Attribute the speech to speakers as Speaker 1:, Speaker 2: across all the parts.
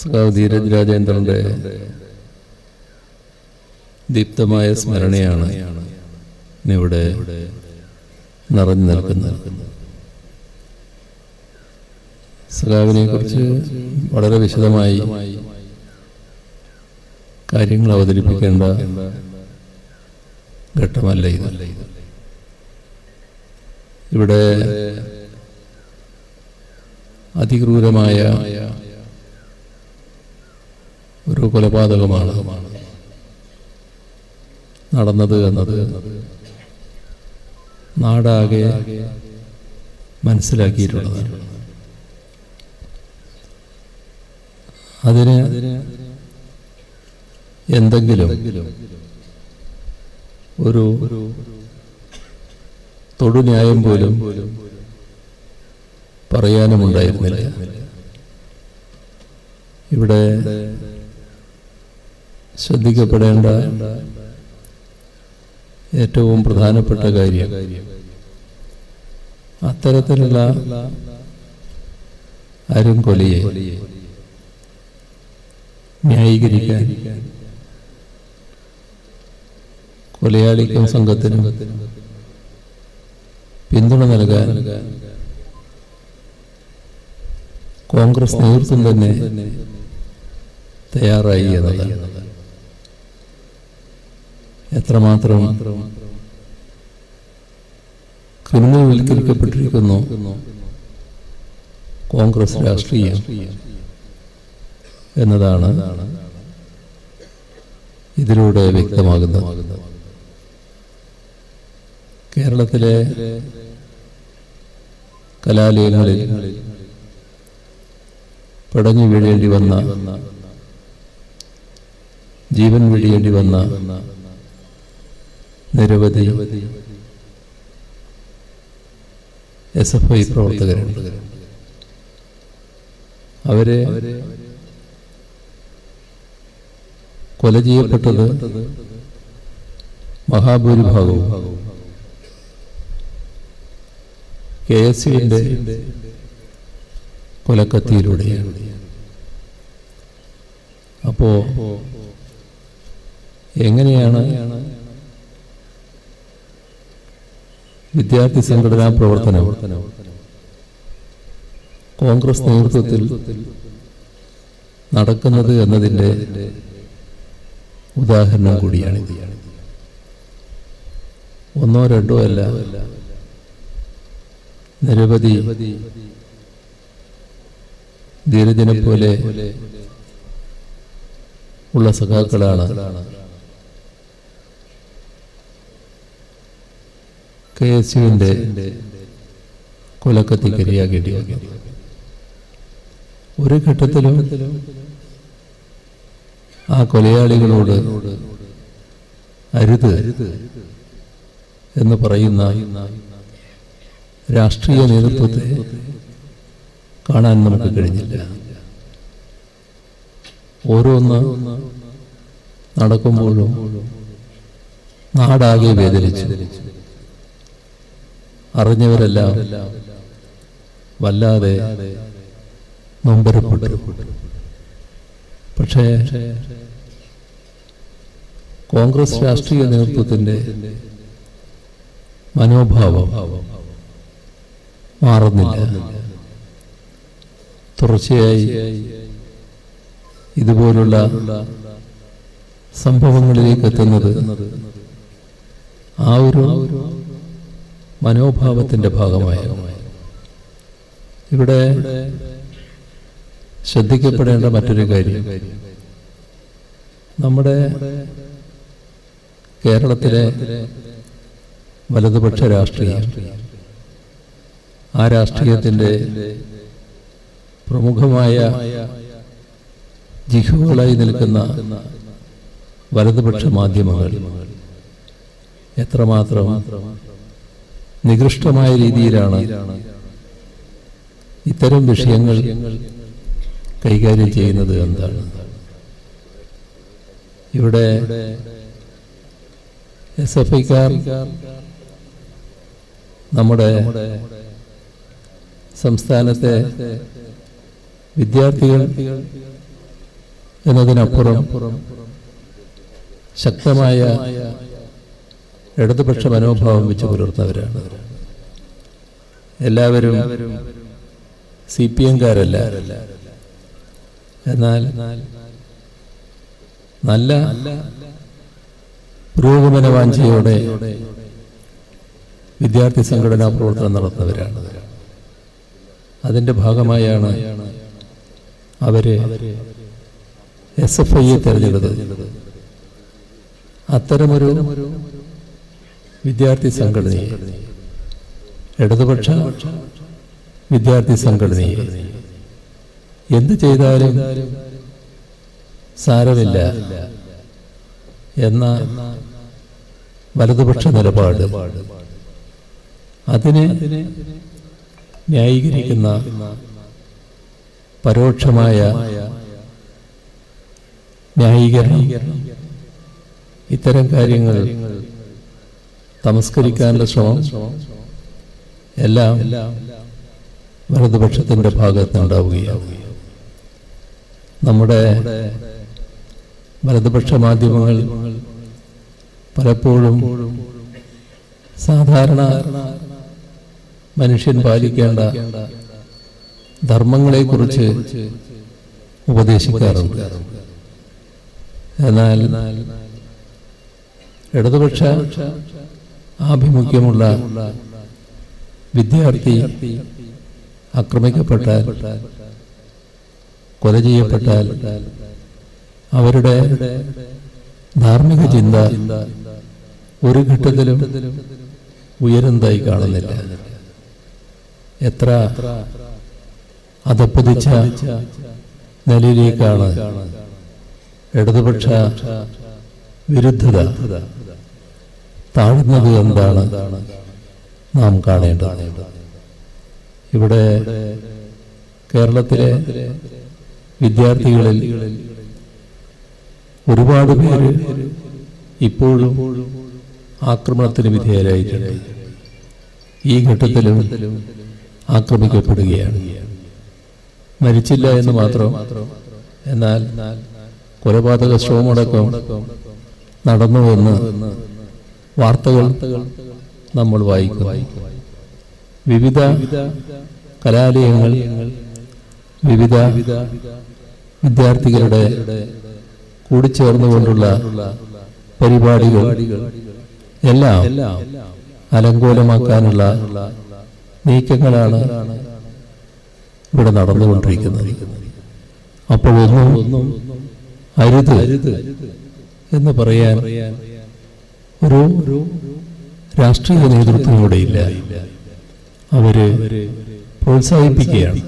Speaker 1: സഖാവ് ധീരജ് രാജേന്ദ്രന്റെ ദീപ്തമായ സ്മരണയാണ് ഇവിടെ നിറഞ്ഞു നിൽക്കുന്നത്. സഖാവിനെ കുറിച്ച് വളരെ വിശദമായി കാര്യങ്ങൾ അവതരിപ്പിക്കേണ്ട ഘട്ടമല്ല ഇത്. ഇവിടെ അതിക്രൂരമായ ഒരു കൊലപാതകമാണ്. നടന്നത് എന്നത് നാടാകെ മനസ്സിലാക്കിയിട്ടുള്ളത്. അതിന് എന്തെങ്കിലും ഒരു തൊടുന്യായം പോലും പറയാനുമുണ്ടായിരുന്നില്ല. ഇവിടെ ശ്രദ്ധിക്കപ്പെടേണ്ട ഏറ്റവും പ്രധാനപ്പെട്ട കാര്യം. അത്തരത്തിലുള്ള ആരും കൊലയെ ന്യായീകരിക്കാൻ കൊലയാളിക്കും സംഘത്തിനും പിന്തുണ നൽകാൻ കോൺഗ്രസ് നേതൃത്വം തന്നെ തയ്യാറായി എന്നതാണ്. എത്രമാത്രം ക്രിമിനൽവൽക്കരിക്കപ്പെട്ടിരിക്കുന്നു കോൺഗ്രസ് രാഷ്ട്രീയം എന്നതാണ് ഇതിലൂടെ വ്യക്തമാകുന്നത്. കേരളത്തിലെ കലാലയങ്ങളിൽ പടഞ്ഞു വീഴേണ്ടി വന്ന ജീവൻ വീഴേണ്ടി വന്ന നിരവധി എസ് എഫ് ഐ പ്രവർത്തകരുണ്ട്. അവരെ കൊല ചെയ്യപ്പെട്ടത് മഹാഭൂരിഭാഗവും കെ എസ് യുവിന്റെ കൊലക്കത്തിയിലൂടെയാണ്. അപ്പോ എങ്ങനെയാണ് വിദ്യാർത്ഥി സംഘടനാ പ്രവർത്തനം. കോൺഗ്രസ് നേതൃത്വത്തിൽ നടക്കുന്നത് എന്നതിന്റെ ഉദാഹരണം കൂടിയാണ് ഒന്നോ രണ്ടോ അല്ല നിരവധി ധീരജനെ പോലെ ഉള്ള സഖാക്കളാണ് കെ എസ് യുവിന്റെ കൊലക്കത്തി കൊലക്കത്തിക്കരിയാകേണ്ടി വന്നു ഒരു ഘട്ടത്തിലും ആ കൊലയാളികളോട് അരുത് എന്ന് പറയുന്ന രാഷ്ട്രീയ നേതൃത്വത്തെ കാണാൻ നമുക്ക് കഴിഞ്ഞില്ല. ഓരോന്ന് നടക്കുമ്പോഴും നാടാകെ വേദനിച്ചു. അറിഞ്ഞവരെല്ലാം വല്ലാതെ നൊമ്പരപ്പെട്ടു. പക്ഷേ കോൺഗ്രസ് രാഷ്ട്രീയ നേതൃത്വത്തിന്റെ മനോഭാവം മാറുന്നില്ല. തുടർച്ചയായി ഇതുപോലുള്ള സംഭവങ്ങളിലേക്ക് എത്തുന്നത് ആ ഒരു മനോഭാവത്തിന്റെ ഭാഗമായ ഇവിടെ ശ്രദ്ധിക്കപ്പെടേണ്ട മറ്റൊരു കാര്യം. നമ്മുടെ കേരളത്തിലെ വലതുപക്ഷ രാഷ്ട്രീയം ആ രാഷ്ട്രീയത്തിന്റെ പ്രമുഖമായ ജിഹുകളായി നിൽക്കുന്ന വലതുപക്ഷ മാധ്യമങ്ങൾ എത്രമാത്രം നികൃഷ്ടമായ രീതിയിലാണ്. ഇത്തരം വിഷയങ്ങൾ കൈകാര്യം ചെയ്യുന്നത് എന്താണ്? ഇവിടെ എസ് എഫ് ഐക്കാർ നമ്മുടെ സംസ്ഥാനത്തെ വിദ്യാർത്ഥികൾ എന്നതിനപ്പുറം ശക്തമായ ഇടതുപക്ഷ മനോഭാവം വെച്ച് പുലർത്തുന്നവരാണ് എല്ലാവരും സി പി എംകാരല്ല. എന്നാൽ നല്ല പുരോഗമന വാഞ്ചയോടെ വിദ്യാർത്ഥി സംഘടനാ പ്രവർത്തനം നടത്തുന്നവരാണ്. അതിന്റെ ഭാഗമായാണ് അവർ എസ് എഫ് ഐയെ തെരഞ്ഞെടുത്തത്. അത്തരമൊരു വിദ്യാർത്ഥി സംഘടനയെ. ഇടതുപക്ഷ വിദ്യാർത്ഥി സംഘടനയെ. എന്ത് ചെയ്താലും സാരമില്ല എന്ന വലതുപക്ഷ നിലപാട്. അതിനെ ന്യായീകരിക്കുന്ന പരോക്ഷമായ ന്യായീകരണം. ഇത്തരം കാര്യങ്ങൾ തമസ്കരിക്കാനുള്ള ശ്രമം എല്ലാം വലതുപക്ഷത്തിന്റെ ഭാഗത്തുണ്ടാവുകയാണ് നമ്മുടെ വലതുപക്ഷ മാധ്യമങ്ങൾ പലപ്പോഴും സാധാരണ മനുഷ്യൻ പാലിക്കേണ്ട ധർമ്മങ്ങളെക്കുറിച്ച് ഉപദേശിക്കാറുണ്ട്. എന്നാൽ ഇടതുപക്ഷ ആഭിമുഖ്യമുള്ള വിദ്യാർത്ഥി ആക്രമിക്കപ്പെട്ടാൽ കൊല ചെയ്യപ്പെട്ടാൽ അവരുടെ ധാർമ്മിക ചിന്ത ഒരു ഘട്ടത്തിലും ഉയരുന്നതായി കാണുന്നില്ല. എത്ര അതപ്പതിച്ച നിലയിലേക്കാണ് ഇടതുപക്ഷ വിരുദ്ധത താഴ്ന്നത് എന്താണ് നാം കാണേണ്ടത്? ഇവിടെ കേരളത്തിലെ വിദ്യാർത്ഥികളിൽ ഒരുപാട് പേര് ഇപ്പോഴും ആക്രമണത്തിന് വിധേയരായിട്ടുണ്ട്. ഈ ഘട്ടത്തിലും ആക്രമിക്കപ്പെടുകയാണ്. മരിച്ചില്ല എന്ന് മാത്രം എന്നാൽ കൊലപാതക ശ്രമമടക്കം നടന്നുവെന്ന് വാർത്തകൾ നമ്മൾ വായിക്കുന്നു വിവിധ കലാലയങ്ങൾ വിവിധ വിദ്യാർത്ഥികളുടെ കൂടിച്ചേർന്നുകൊണ്ടുള്ള പരിപാടികൾ എല്ലാം അലങ്കോലമാക്കാനുള്ള നീക്കങ്ങളാണ് ഇവിടെ നടന്നുകൊണ്ടിരിക്കുന്നത്. അപ്പോഴൊന്നും അരുത് എന്ന് പറയാൻ ഒരു രാഷ്ട്രീയ നേതൃത്വം ഇവിടെയില്ല അവർ പ്രോത്സാഹിപ്പിക്കുകയാണ്.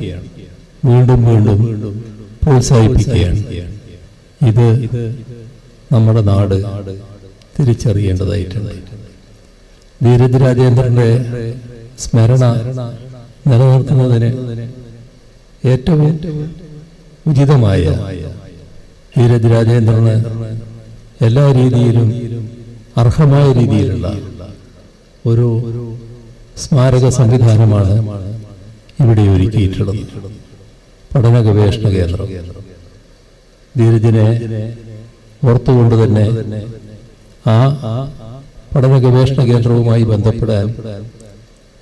Speaker 1: വീണ്ടും വീണ്ടും പ്രോത്സാഹിപ്പിക്കുകയാണ്. ഇത് നമ്മുടെ നാട് തിരിച്ചറിയേണ്ടതായിട്ടുണ്ട്. ധീരജ് രാജേന്ദ്രന്റെ സ്മരണ നിലനിർത്തുന്നതിന് ഏറ്റവും ഉചിതമായ ധീരജ് രാജേന്ദ്രന് എല്ലാ രീതിയിലും അർഹമായ രീതിയിലുള്ള ഒരു സ്മാരക സംവിധാനമാണ് ഇവിടെ ഒരുക്കിയിട്ടുള്ളത്. പഠന ഗവേഷണ കേന്ദ്രം. ധീരജിനെ ഓർത്തുകൊണ്ട് തന്നെ ആ പഠന ഗവേഷണ കേന്ദ്രവുമായി ബന്ധപ്പെടാൻ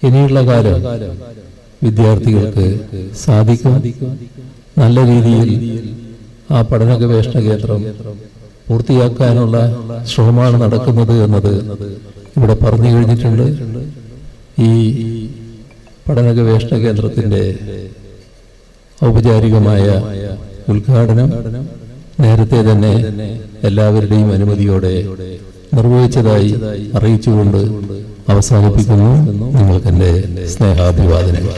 Speaker 1: ഇനിയുള്ള കാലം വിദ്യാർത്ഥികൾക്ക് സാധിക്കും. നല്ല രീതിയിൽ ആ പഠന ഗവേഷണ കേന്ദ്രം പൂർത്തിയാക്കാനുള്ള ശ്രമമാണ് നടക്കുന്നത് എന്നത് ഇവിടെ പറഞ്ഞു കഴിഞ്ഞിട്ടുണ്ട്. ഈ പഠന ഗവേഷണ കേന്ദ്രത്തിന്റെ ഔപചാരികമായ ഉദ്ഘാടനം നേരത്തെ തന്നെ എല്ലാവരുടെയും അനുമതിയോടെ നിർവഹിച്ചതായി അറിയിച്ചുകൊണ്ട് അവസാനിപ്പിക്കുന്നു. നിങ്ങൾക്കെന്റെ സ്നേഹാഭിവാദനങ്ങൾ.